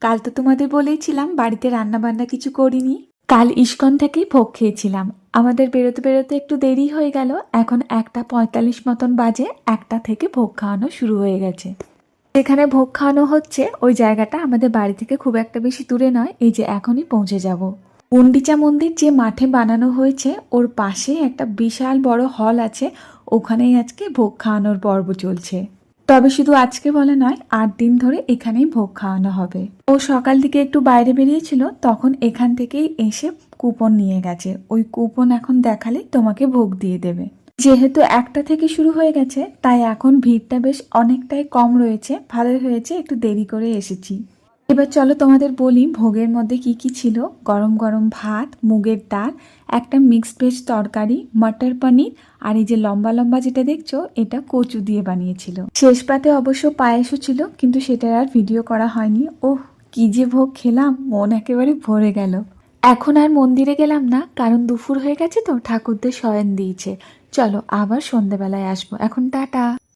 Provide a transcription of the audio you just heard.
কাল তো তোমাদের বলেইছিলাম বাড়িতে রান্না বান্না কিছু করিনি। কাল ইস্কন থেকেই ভোগ খেয়েছিলাম। আমাদের বেরোতে বেরোতে একটু দেরি হয়ে গেল। এখন একটা পঁয়তাল্লিশ মতন বাজে, একটা থেকে ভোগ খাওয়ানো শুরু হয়ে গেছে। যেখানে ভোগ খাওয়ানো হচ্ছে, ওই জায়গাটা আমাদের বাড়ি থেকে খুব একটা বেশি দূরে নয়, এই যে এখনই পৌঁছে যাব। গুন্ডিচা মন্দির যে মাঠে বানানো হয়েছে, ওর পাশে একটা বিশাল বড় হল আছে, ওখানেই আজকে ভোগ খাওয়ানোর পর্ব চলছে। তবে শুধু আজকে বলে নয়, আট দিন ধরে এখানেই ভোগ খাওয়ানো হবে। ও সকাল দিকে একটু বাইরে বেরিয়েছিল, তখন এখান থেকেই এসে কুপন নিয়ে গেছে। ওই কুপন এখন দেখালে তোমাকে ভোগ দিয়ে দেবে। যেহেতু একটা থেকে শুরু হয়ে গেছে, তাই এখন ভিড়টা বেশ অনেকটাই কম রয়েছে। ভালোই হয়েছে, একটু দেরি করে এসেছি। এবার চলো তোমাদের বলি ভোগের মধ্যে কি কি ছিল। গরম গরম ভাত, মুগের ডাল, একটা মিক্সড ভেজ তরকারি, মটর পনির, আর এই যে লম্বা লম্বা যেটা দেখছ, এটা কচু দিয়ে বানিয়েছিল। শেষ পাতে অবশ্য পায়েসও ছিল, কিন্তু সেটার আর ভিডিও করা হয়নি। ওহ, কি যে ভোগ খেলাম, মন একেবারে ভরে গেল। এখন আর মন্দিরে গেলাম না, কারণ দুপুর হয়ে গেছে তো, ঠাকুরদের শয়ন দিয়েছে। চলো আবার সন্ধেবেলায় আসব। এখন টাটা।